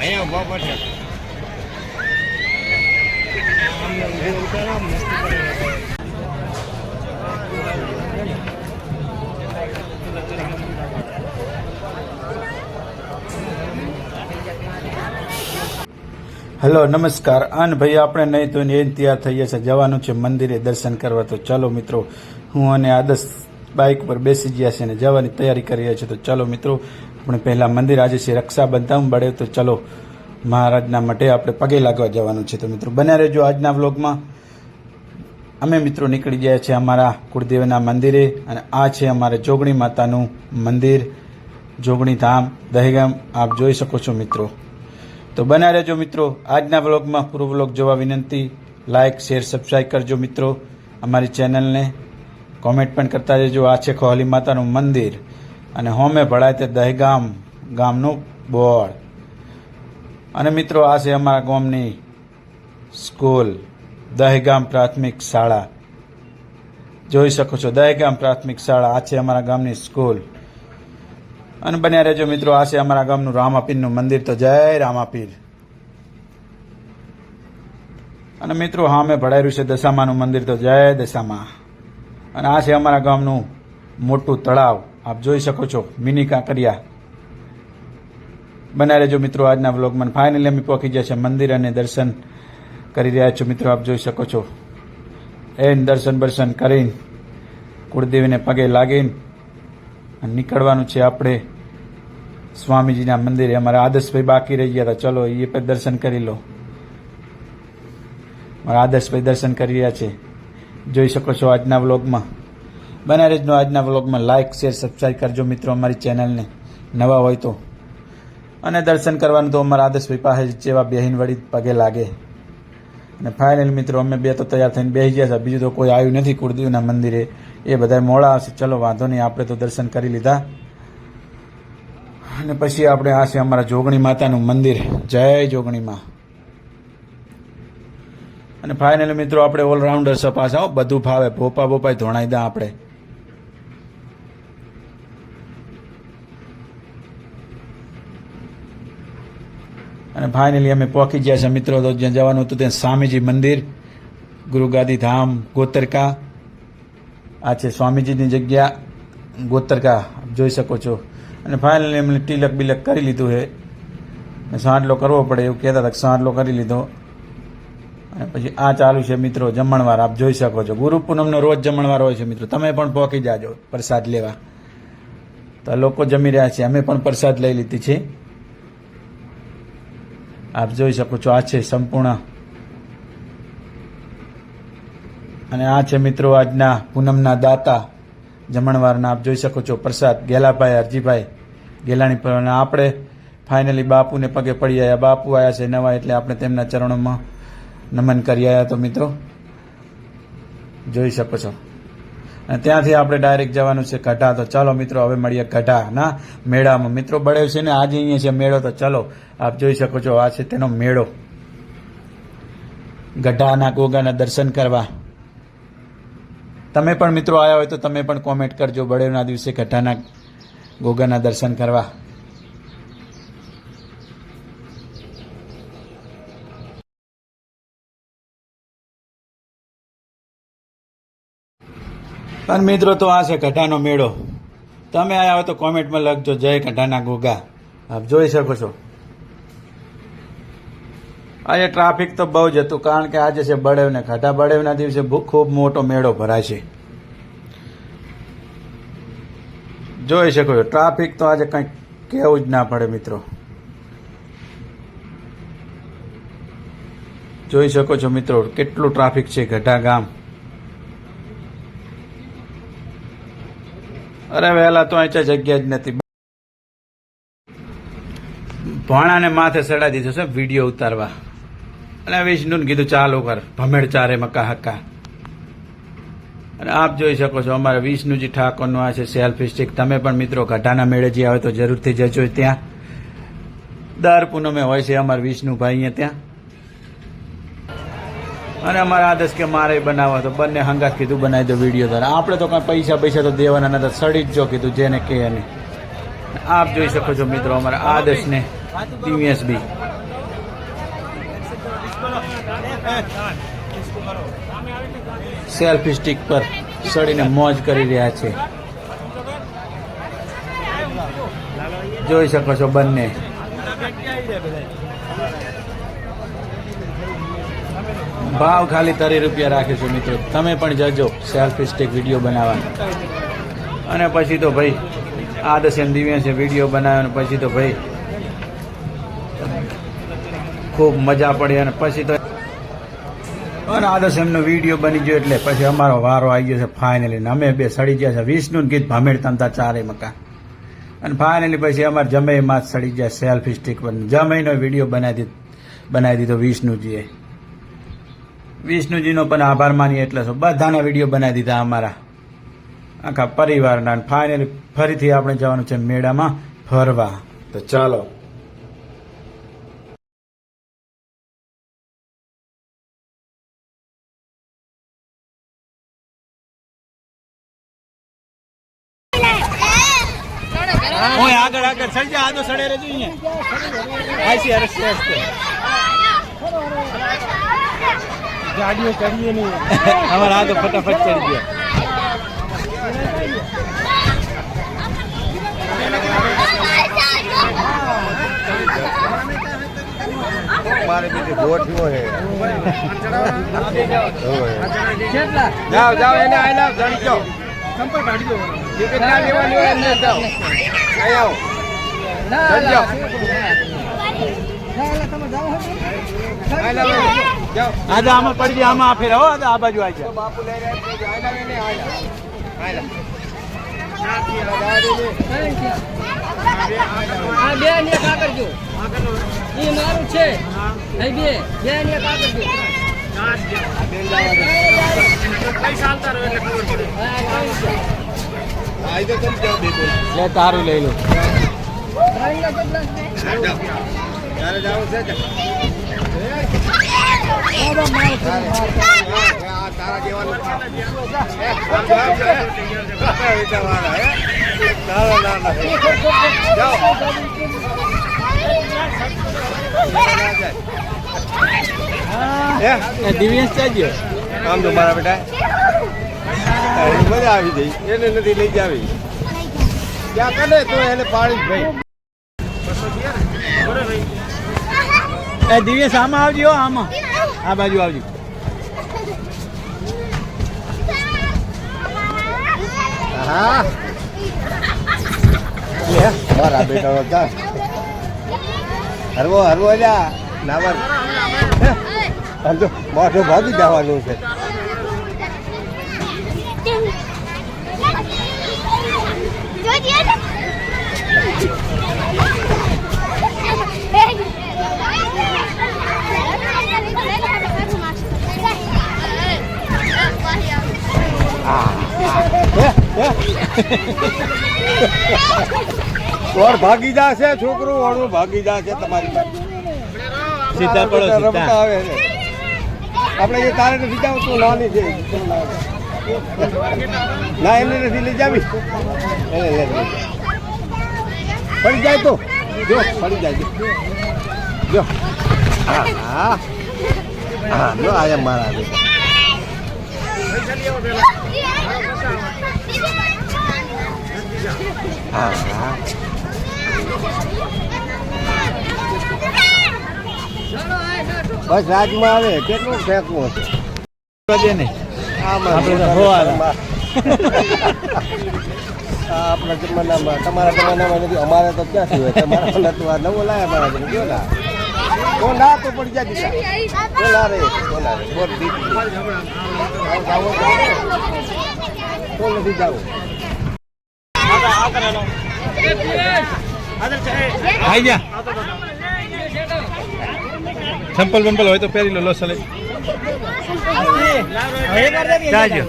અહીંયા ઊભા પડશે. હેલો, નમસ્કાર. આન ભાઈ, આપણે નહીં તો એ તૈયાર થઈએ છે જવાનું છે મંદિરે દર્શન કરવા. તો ચાલો મિત્રો, હું અને આદર્શ બાઇક પર બેસી ગયા છે અને જવાની તૈયારી કરી રહ્યા છે. તો ચાલો મિત્રો આપણે પહેલાં મંદિર આજે છે, રક્ષાબંધન બળે તો ચાલો મહારાજના માટે આપણે પગે લાગવા જવાનું છે. તો મિત્રો, બન્યા રહેજો આજના વ્લોગમાં. અમે મિત્રો નીકળી ગયા છે અમારા કુળદેવના મંદિરે અને આ છે અમારે જોગણી માતાનું મંદિર, જોગણી ધામ, દહેગામ, આપ જોઈ શકો છો મિત્રો. તો બન્યા રહેજો મિત્રો, આજના વ્લોગમાં પૂરો વ્લોગ જોવા વિનંતી. લાઇક શેર સબસ્ક્રાઈબ કરજો મિત્રો. અમારી ચેનલને કોમેન્ટ પણ કરતા રહેજો. આ છે ખોહલી માતાનું મંદિર. અને હોમે ભળાય તે દહેગામ ગામનું બોર્ડ. અને મિત્રો, આ છે અમારા ગામની સ્કૂલ, દહેગામ પ્રાથમિક શાળા. જોઈ શકો છો, દહેગામ પ્રાથમિક શાળા, આ છે અમારા ગામની સ્કૂલ. અને બન્યા રહેજો મિત્રો, આ છે અમારા ગામનું રામાપીરનું મંદિર. તો જય રામાપીર. અને મિત્રો હા મેં ભળાયું છે દશામાનું મંદિર. તો જય દશામા. અને આ છે અમારા ગામનું મોટું તળાવ. આપ જોઈ શકો છો. મિની કાંકરિયા. બન્યા રહેજો મિત્રો આજના વ્લોગમાં ફાઇનલી અમે પહોંચી છે. મંદિર અને દર્શન કરી રહ્યા છો મિત્રો. આપ જોઈ શકો છો. એન દર્શન બર્શન કરીને કુળદેવીને પગે લાગીને નીકળવાનું છે આપણે સ્વામીજીના મંદિરે. અમારા આદર્શભાઈ બાકી રહી ગયા હતા. ચલો એ પણ દર્શન કરી લો. મારા આદર્શભાઈ દર્શન કરી રહ્યા છે. જોઈ શકો છો આજના વ્લોગમાં બનારેજનો આજના વ્લોગમાં લાઇક શેર સબસ્ક્રાઈબ કરજો મિત્રો અમારી ચેનલને નવા હોય તો. અને દર્શન કરવાનું તો અમારા આદર્શ વિપાહે જેવા બેહીન વળી પગે લાગે. અને ફાઇનલ મિત્રો, અમે બે તો તૈયાર થઈને બેસી ગયા હતા બીજું તો કોઈ આવ્યું નથી કુળદેવના મંદિરે. એ બધા મોડા આવશે ચલો, વાંધો નહીં, આપણે તો દર્શન કરી લીધા. અને પછી આપણે આ છે અમારા જોગણી માતાનું મંદિર. જય જોગણીમાં. અને ફાઇનલ મિત્રો, આપણે ઓલરાઉન્ડર સપાસ આવો બધું ફાવે. ભોપા, ભોપાઈ ધોણાઈ દા આપણે. અને ફાઇનલી અમે પહોંચી ગયા છે મિત્રો, તો જ્યાં જવાનું હતું ત્યાં સ્વામીજી મંદિર ગુરુગાદી ધામ, ગોતરકા. આ છે સ્વામીજીની જગ્યા, ગોતરકા જોઈ શકો છો. અને ફાઇનલી એમને તિલક બિલક કરી લીધું છે. ને સાંડલો કરવો પડે એવું કહેતા હતા સાંટલો કરી લીધો. અને પછી આ ચાલુ છે મિત્રો, જમણવાર, આપ જોઈ શકો છો. ગુરુ પૂનમનો રોજ જમણવાર હોય છે મિત્રો. તમે પણ પહોંચી જાજો, પ્રસાદ લેવા. તો લોકો જમી રહ્યા છે. અમે પણ પ્રસાદ લઈ લીધી છે. આપ જોઈ શકો છો, આ છે સંપૂર્ણ. અને આ છે મિત્રો આજના પૂનમના દાતા, જમણવારના આપ જોઈ શકો છો, પ્રસાદ ગેલાભાઈ, હરજીભાઈ ગેલાણી પર. આપણે ફાઇનલી બાપુને પગે પડી આવ્યા બાપુ આવ્યા છે નવા, એટલે આપણે તેમના ચરણોમાં નમન કરી આવ્યા તો મિત્રો, જોઈ શકો છો. અને ત્યાંથી આપણે ડાયરેક્ટ જવાનું છે ગઢા તો ચાલો મિત્રો, હવે મળીએ ગઢા ના મેળામાં. મિત્રો, બળે છે ને, આજે અહીંયા છે મેળો. તો ચાલો, આપ જોઈ શકો છો, આ છે તેનો મેળો. ગઢાના ગોગાના દર્શન કરવા. તમે પણ મિત્રો આવ્યા હોય તો તમે પણ કોમેન્ટ કરજો. બળેવના દિવસે ગઢાના ગોગાના દર્શન કરવા. પણ મિત્રો તો આ છે ઘટાનો મેળો. તમે આવ્યા હોય તો કોમેન્ટમાં લખજો. જય ઘટાના ગોગા. આપ જોઈ શકો છો. આજે ટ્રાફિક તો બહુ જ હતું, કારણ કે આજે છે બળેવને ઘટા. બળેવના દિવસે ખૂબ મોટો મેળો ભરાય છે જોઈ શકો છો, ટ્રાફિક તો આજે કંઈક કહેવું જ ના પડે મિત્રો. જોઈ શકો છો મિત્રો, કેટલું ટ્રાફિક છે ગઢા ગામ અરે વહેલા તો અહીં જગ્યા જ નથી. ભણાને માથે ચડાવી દીધો છે વીડિયો ઉતારવા. અને વિષ્ણુને કીધું, ચાલુ કર ભમેડ ચારે મકા હક્કા અને આપ જોઈ શકો છો, અમારા વિષ્ણુજી ઠાકોરનું આ છે સેલ્ફી સ્ટિક તમે પણ મિત્રો ઘટાના મેળે જે આવે તો જરૂરથી જજો ત્યાં. દર પૂનમે હોય છે અમારા વિષ્ણુભાઈ ત્યાં. અને અમારા આદર્શ કે મારે બનાવવા તો બંને હંગાત કીધું, બનાવી દો વીડિયો દ્વારા આપણે તો કાંઈ પૈસા પૈસા તો દેવાના નતા સડી જ જો કીધું, જેને કે એને. આપ જોઈ શકો છો મિત્રો, અમારા આદર્શને ટીવીએસ બી સેલ્ફી સ્ટિક પર સડીને મોજ કરી રહ્યા છે. જોઈ શકો છો બંને. ભાવ ખાલી તરી રૂપિયા રાખે છે મિત્રો. તમે પણ જજો સેલ્ફી સ્ટિક વીડિયો બનાવવા અને પછી તો ભાઈ આદર્શ એમ દિવ્ય છે વીડિયો બનાવ્યો અને પછી તો ભાઈ, ખૂબ મજા પડી અને પછી તો અને આદર્શ એમનો વીડિયો બની ગયો એટલે પછી અમારો વારો આવી ગયો છે ફાઇનલી અમે બે સડી ગયા છે. વિષ્ણુ ગીત ભામેડ તમતા ચારે મકા અને ફાઇનલી પછી અમારે જમઈમાં સડી ગયા સેલ્ફી સ્ટિક પર. જમઈનો વીડિયો બનાવી દીધો બનાવી દીધો વિષ્ણુજીએ. વિષ્ણુજીનો પણ આભાર માનીએ એટલે શું? બધાના વીડિયો બનાવી દીધા અમારા. આખા પરિવારના ફાઇનલી ફરીથી આપણે જવાનું છે મેળામાં ફરવા. તો ચાલો. ઓય આગળ આગળ સડી જા આદો સડે રહેજો અહીંયા. આઈસી હરસ્તે ગાડીઓ કરીએ નહીં. અમારા આદો ફટાફટ ચડી ગયા. મારે બીજું છે જાઓ જાઓ એને આઈ લાવ જણી જાઓ. સંપર્ક કાઢી દો. ના લેવાની હોય એમને જાઓ. અહીં આવો જણી આદા આમાં પડી જાય આમાં આ ફેર હો આ બાજુ આવી જાય. બાપુ લઈ રહ્યા બે ને કરજો મારું છે. નહીં બે બે ને કા કરજો આઈ તો તમે જાઓ બે બોલ? લે તારું લઈ લો. ત્યારે જાઓ છે તારા જેવાનું દિવ્યેશ ચાલ્યો આમ તો મારા બેટા. મજા આવી જઈ એને નથી લઈ જાવી. ક્યાં કરે તો એને પાડી જ ભાઈ? એ દિવ્યેશ આમાં આવજો આમાં. આ બાજુ આવજો. હા લે મારા બેટા હતા હરવો હરવો જા નાવર. તો મોઢું ભાગી જવાનું છે. કોણ ભાગી જશે? છોકરું વાળું ભાગી જશે તમારી પાસે. સીધા પડો રમતા આવે છે. આપણે એ તારે નથી જાવ તો નાની છે. ના એમને નથી લઈ જાવી. એને પડી જાય તો. જો પડી જાય જો. જો. હા હા. હા જો આયા મારા હા બસ રાજમાં આવે કેટલું ફેંકવું છે આપણે જમાનામાં. તમારા જમાનામાં નથી અમારે તો ક્યાં થયું તમારા નતું આ નવો લાયા મારા જેમ કયો ના તો ના તો પડી જાય દીકરા બોલા રે બોલા રે બોલ દીકરી. તો નથી જાવું. આઈ જા ચંપલ બંપલ હોય તો પહેરી લો લો સલે. જાજો.